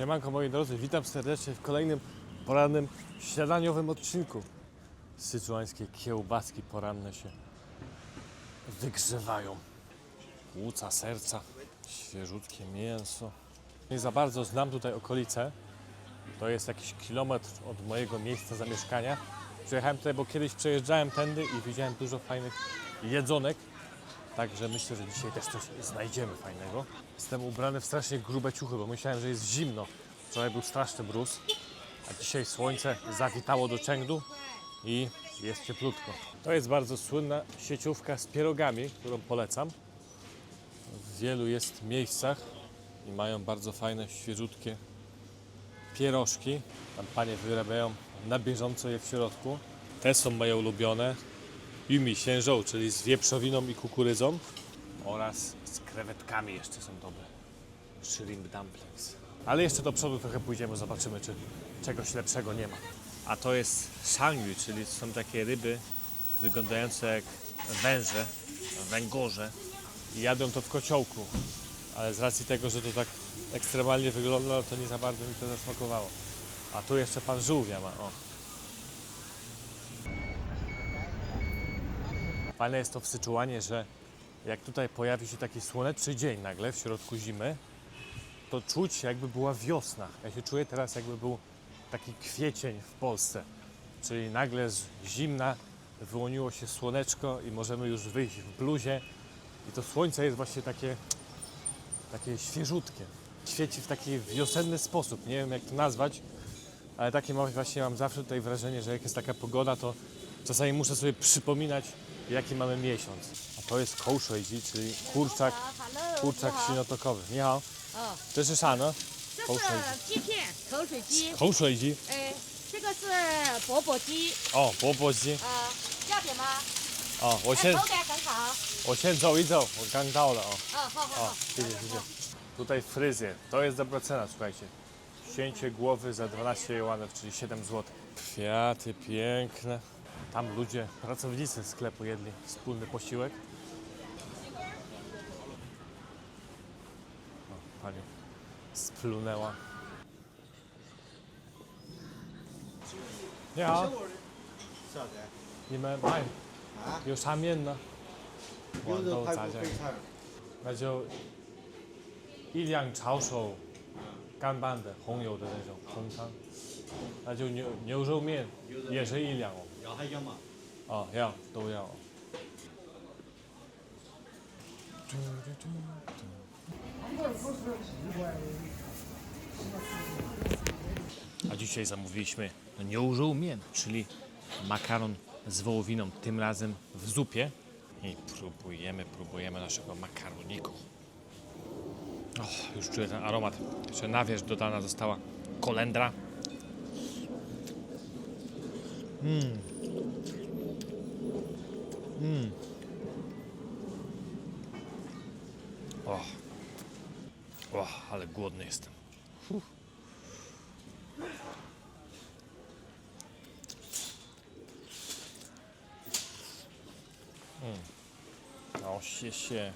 Siemanko moi drodzy, witam serdecznie w kolejnym porannym śniadaniowym odcinku. Syczuańskie kiełbaski poranne się wygrzewają. Płuca, serca, świeżutkie mięso. Nie za bardzo znam tutaj okolice. To jest jakiś kilometr od mojego miejsca zamieszkania. Przyjechałem tutaj, bo kiedyś przejeżdżałem tędy i widziałem dużo fajnych jedzonek. Także myślę, że dzisiaj też coś znajdziemy fajnego. Jestem ubrany w strasznie grube ciuchy, bo myślałem, że jest zimno. Wczoraj był straszny mróz, a dzisiaj słońce zawitało do Chengdu i jest cieplutko. To jest bardzo słynna sieciówka z pierogami, którą polecam. W wielu jest miejscach i mają bardzo fajne, świeżutkie pierożki. Tam panie wyrabiają na bieżąco je w środku. Te są moje ulubione. Yumi Siężoł, czyli z wieprzowiną i kukurydzą oraz z krewetkami jeszcze są dobre. Shrimp dumplings. Ale jeszcze do przodu trochę pójdziemy, zobaczymy, czy czegoś lepszego nie ma. A to jest shangyu, czyli są takie ryby wyglądające jak węże, węgorze i jadą to w kociołku. Ale z racji tego, że to tak ekstremalnie wygląda, to nie za bardzo mi to zasmakowało. A tu jeszcze pan żółwia ma, o. Fajne jest to w że jak tutaj pojawi się taki słoneczny dzień nagle w środku zimy, to czuć jakby była wiosna. Ja się czuję teraz jakby był taki kwiecień w Polsce. Czyli nagle z zimna wyłoniło się słoneczko i możemy już wyjść w bluzie i to słońce jest właśnie takie, takie świeżutkie. Świeci w taki wiosenny sposób. Nie wiem jak to nazwać, ale takie mam, właśnie mam zawsze tutaj wrażenie, że jak jest taka pogoda, to czasami muszę sobie przypominać, jaki mamy miesiąc. A to jest kołszojdzi, czyli kurczak, kurczak silnotokowy. Nie hao. 哦，这是啥呢？这口水是鸡片、口水鸡，口水鸡。哎，这个是钵钵鸡，哦，钵钵鸡。呃，要点吗？哦，我哎先口感很好。我先走一走，我刚到了哦。哦，好好O,好。 谢谢,谢谢. Tutaj fryzjer. To jest dobra cena, słuchajcie. Cięcie głowy za 12 juanów, czyli 7 zł. Kwiaty piękne. Tam ludzie, pracownicy sklepu jedli wspólny posiłek. O, pani splunęła. Nie, 是的，你们卖啊，有啥面呢？有豌的排骨豆炸酱肥肠，那就一两炒手干拌的红油的那种红汤，那就牛牛肉面也是一两哦。 要还要吗？哦，要都要哦。A dzisiaj zamówiliśmy nią mię, czyli makaron z wołowiną, tym razem w zupie. I próbujemy, próbujemy naszego makaroniku. Och, już czuję ten aromat. Jeszcze na wierzch dodana została kolendra. O, o ale głodny jestem. Fuh. Mm. Się, się.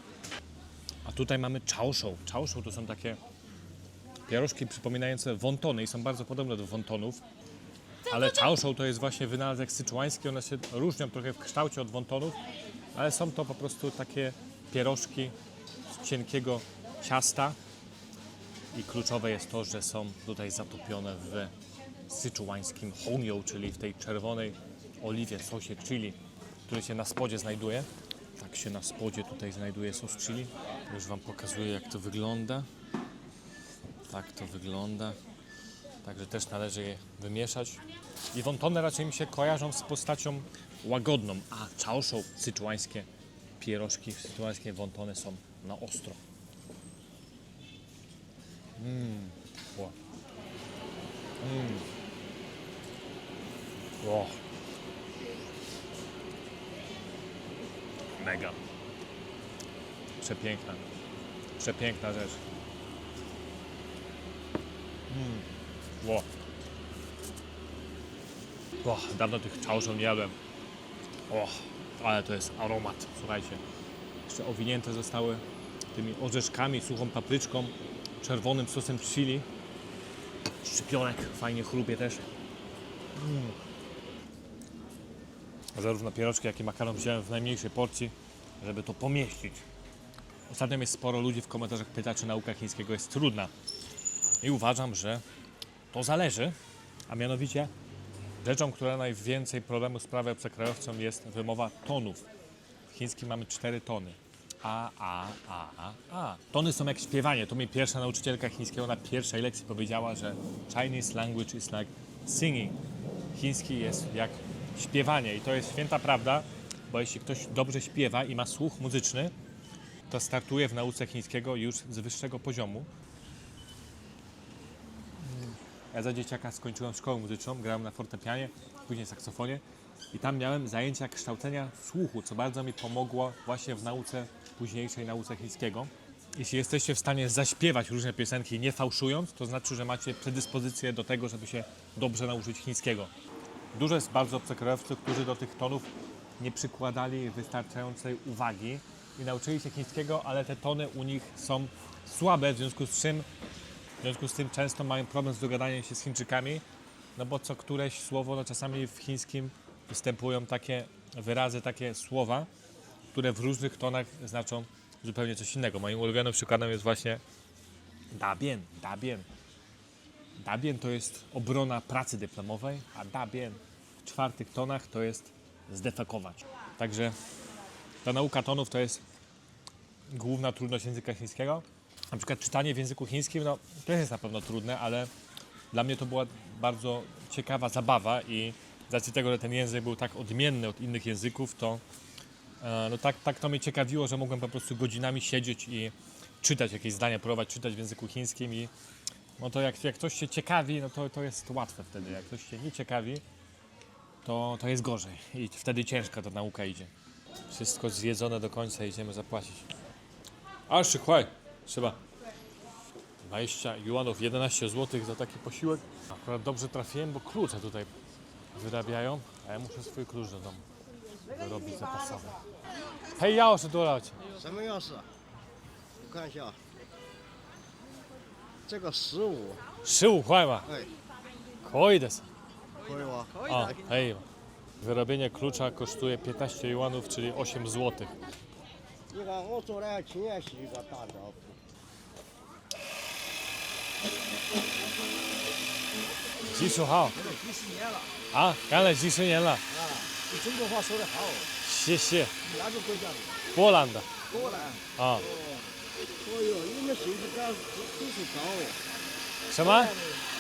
A tutaj mamy chaoshou. Chaoshou to są takie pierożki przypominające wontony i są bardzo podobne do wontonów. Ale chaoshou to jest właśnie wynalazek syczuański. One się różnią trochę w kształcie od wontonów, ale są to po prostu takie pierożki z cienkiego ciasta. I kluczowe jest to, że są tutaj zatopione w syczuańskim honyo, czyli w tej czerwonej oliwie, sosie chili, który się na spodzie znajduje. Tak się na spodzie tutaj znajduje sos chili. Już Wam pokazuję, jak to wygląda. Tak to wygląda. Także też należy je wymieszać. I wontony raczej mi się kojarzą z postacią łagodną, a chaoshou, syczuańskie pierożki, syczuańskie wontony są na ostro. Mmm. Mmm. Mega. Przepiękna. Przepiękna rzecz. Mm. Wow. Wow, dawno tych chaoshou nie jadłem. O, ale to jest aromat, słuchajcie. Jeszcze owinięte zostały tymi orzeszkami, suchą papryczką, czerwonym sosem chili. Szczypionek fajnie chrupie też. Mm. Zarówno pierożki, jak i makaron wziąłem w najmniejszej porcji, żeby to pomieścić. Ostatnio mnie sporo ludzi w komentarzach pyta, czy nauka chińskiego jest trudna. I uważam, że to zależy, a mianowicie rzeczą, która najwięcej problemu sprawia przekrajowcom jest wymowa tonów. W chińskim mamy cztery tony. A, a, a, a, a. Tony są jak śpiewanie. To mi pierwsza nauczycielka chińskiego na pierwszej lekcji powiedziała, że Chinese language is like singing. Chiński jest jak śpiewanie i to jest święta prawda, bo jeśli ktoś dobrze śpiewa i ma słuch muzyczny, to startuje w nauce chińskiego już z wyższego poziomu. Ja za dzieciaka skończyłem szkołę muzyczną, grałem na fortepianie, później saksofonie i tam miałem zajęcia kształcenia słuchu, co bardzo mi pomogło właśnie w nauce, późniejszej nauce chińskiego. Jeśli jesteście w stanie zaśpiewać różne piosenki nie fałszując, to znaczy, że macie predyspozycję do tego, żeby się dobrze nauczyć chińskiego. Dużo jest bardzo przekrojowców, którzy do tych tonów nie przykładali wystarczającej uwagi i nauczyli się chińskiego, ale te tony u nich są słabe, w związku z czym związku z tym często mają problem z dogadaniem się z Chińczykami, no bo co któreś słowo, no czasami w chińskim występują takie wyrazy, takie słowa, które w różnych tonach znaczą zupełnie coś innego. Moim ulubionym przykładem jest właśnie dabien, dabien. Dabien to jest obrona pracy dyplomowej, a dabien w czwartych tonach to jest zdefekować. Także ta nauka tonów to jest główna trudność języka chińskiego. Na przykład czytanie w języku chińskim, no też jest na pewno trudne, ale dla mnie to była bardzo ciekawa zabawa i z racji tego, że ten język był tak odmienny od innych języków, to e, no tak, tak to mnie ciekawiło, że mogłem po prostu godzinami siedzieć i czytać jakieś zdania, próbować czytać w języku chińskim i no to jak, jak ktoś się ciekawi, no to, to jest łatwe wtedy. Jak ktoś się nie ciekawi, to, to jest gorzej i wtedy ciężka ta nauka idzie. Wszystko zjedzone do końca, idziemy zapłacić. A, szykłaj, trzeba. 20 juanów, 11 zł za taki posiłek. Akurat dobrze trafiłem, bo klucze tutaj wyrabiają, a ja muszę swój klucz do domu wyrobić zapasowy. Hej, ja是多少钱？什么钥匙？我看一下，这个十五，十五块嘛，哎，可以的。可以吗？ A, hej. Wyrobienie klucza kosztuje 15 juanów, czyli 8 zł. 你看我做的青叶是一个大招呼， 几十号几十年了啊，干了几十年了，啊！你中国话说得好，谢谢。哪个国家的？波兰的波兰。啊，哦呦，你们幸福感指数高哦，什么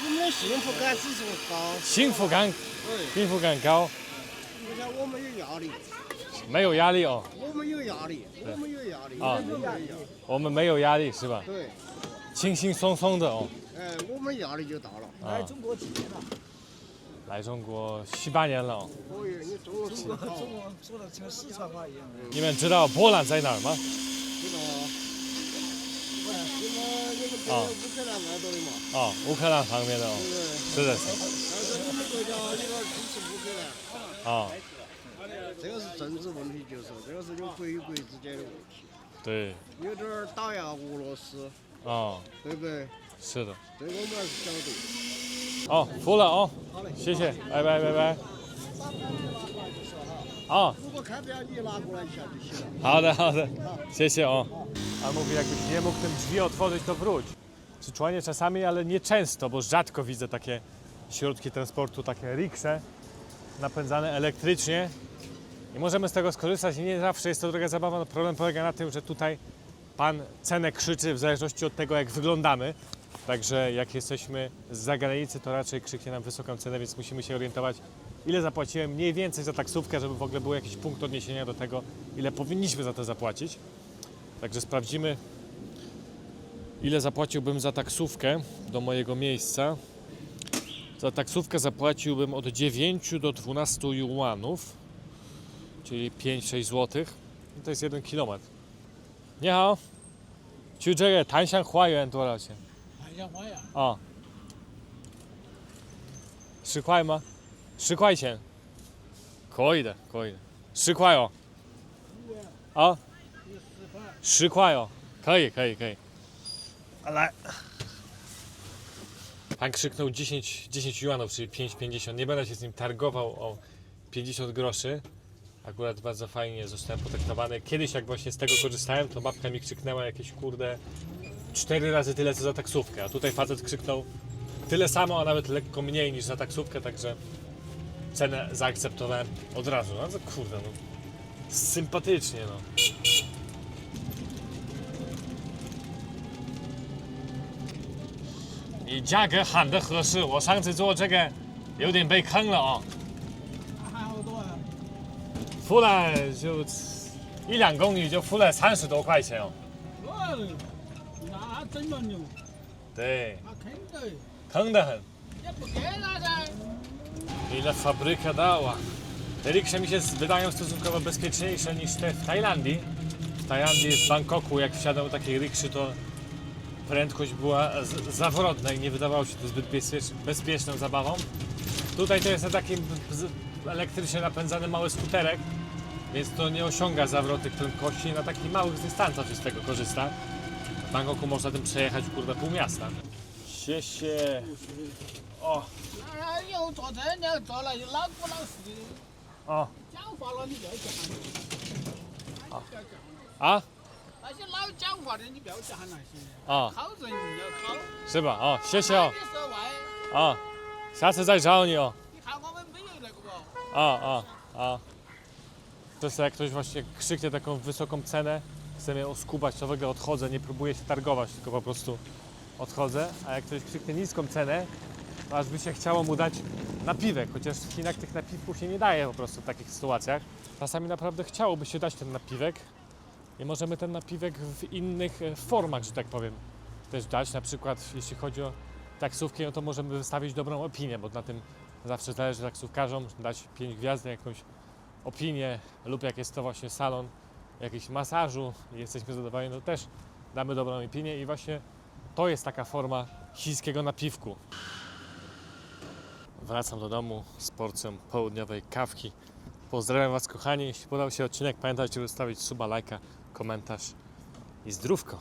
你们的幸福感指数高。幸福感？对，幸福感高，你看我们有压力，没有压力哦，我们有压力，我们有压力，啊没有压力。我们没有压力是吧？对，轻轻松松的哦。哎，我们压力就大了。来，中国几年了？来中国七八年了哦。哦哟，你中国中国，中国说的像四川话一样的。你们知道波兰在哪儿吗？知道啊？喂，你们你们啊跟乌克兰挨着的嘛？啊，乌克兰旁边的哦。是的，是的。但是你们国家有点支持乌克兰，啊，这个是政治问题，就是这个是有国与国之间的问题，对，有点儿打压俄罗斯，哦，对不对？是的。这个我们还是晓得。哦，服了哦，好嘞，谢谢，拜拜拜拜。哦。如果看不了你拿过来一下就行了。 Hałde, hałde. Ciesie, o. A mówi, jakbyś nie mógł tym drzwi otworzyć, to wróć. Przyczłanie czasami, ale nie często, bo rzadko widzę takie środki transportu, takie riksze napędzane elektrycznie. I możemy z tego skorzystać i nie zawsze jest to droga zabawa. No problem polega na tym, że tutaj pan cenę krzyczy w zależności od tego, jak wyglądamy. Także jak jesteśmy z zagranicy, to raczej krzyknie nam wysoką cenę, więc musimy się orientować, ile zapłaciłem mniej więcej za taksówkę, żeby w ogóle był jakiś punkt odniesienia do tego, ile powinniśmy za to zapłacić. Także sprawdzimy, ile zapłaciłbym za taksówkę do mojego miejsca. Za taksówkę zapłaciłbym od 9 do 12 juanów, czyli 5-6 zł. To jest 1 kilometr. 你好，去这个檀香花园多少钱？檀香花园！啊，十块吗？十块钱，可以的，可以的，十块哦。啊，十块哦，可以，可以，可以。啊来，Pan krzyknął 10, 10 juanów, czyli 5,50. Nie będę się z nim targował o 50 groszy. Akurat bardzo fajnie zostałem potraktowany. Kiedyś jak właśnie z tego korzystałem, to babka mi krzyknęła jakieś kurde 4 razy tyle co za taksówkę, a tutaj facet krzyknął tyle samo, a nawet lekko mniej niż za taksówkę, także cenę zaakceptowałem od razu. No to kurde, no sympatycznie no. 你价格喊的合适，我上次做这个有点被坑了哦，还好多啊。 付了就一两公里就付了三十多块钱哦。哦，那真的牛，对，那肯定坑得很。也不给他噻。 Ile fabryka dała. Te riksze mi się wydają stosunkowo bezpieczniejsze niż te w Tajlandii. W Tajlandii, w Bangkoku, jak wsiadał do takiej rikszy, to prędkość była z- zawrotna i nie wydawało się to zbyt bezpiecz- bezpieczną zabawą. Tutaj to jest taki z- elektrycznie napędzany mały skuterek, więc to nie osiąga zawrotnych prędkości na takich małych dystansach się z tego korzysta. W Bangkoku można tym przejechać kurde pół miasta. Siesie. O, 那有做这你要做了，有老夫老实， o. 讲话了你不要讲。啊。 A? 那些老讲话的你不要讲那些， O, 考人要考。 是吧？哦，谢谢哦，你说外，啊，下次再找你哦， ？a, a, a. To jest jak ktoś właśnie krzyknie taką wysoką cenę, chce mnie oskubać, to w ogóle odchodzę, nie próbuję się targować, tylko po prostu odchodzę, a jak ktoś krzyknie niską cenę, to aż by się chciało mu dać napiwek, chociaż w Chinach tych napiwków się nie daje po prostu w takich sytuacjach. Czasami naprawdę chciałoby się dać ten napiwek i możemy ten napiwek w innych e, formach, że tak powiem, też dać, na przykład jeśli chodzi o taksówki, no to możemy wystawić dobrą opinię, bo na tym zawsze zależy taksówkarzom dać 5 gwiazdek, jakąś opinię lub jak jest to właśnie salon jakiś masażu jesteśmy zadowoleni, to też damy dobrą opinię i właśnie to jest taka forma chińskiego napiwku. Wracam do domu z porcją południowej kawki. Pozdrawiam Was kochani, jeśli podobał się odcinek, pamiętajcie zostawić suba, lajka, komentarz i zdrówko.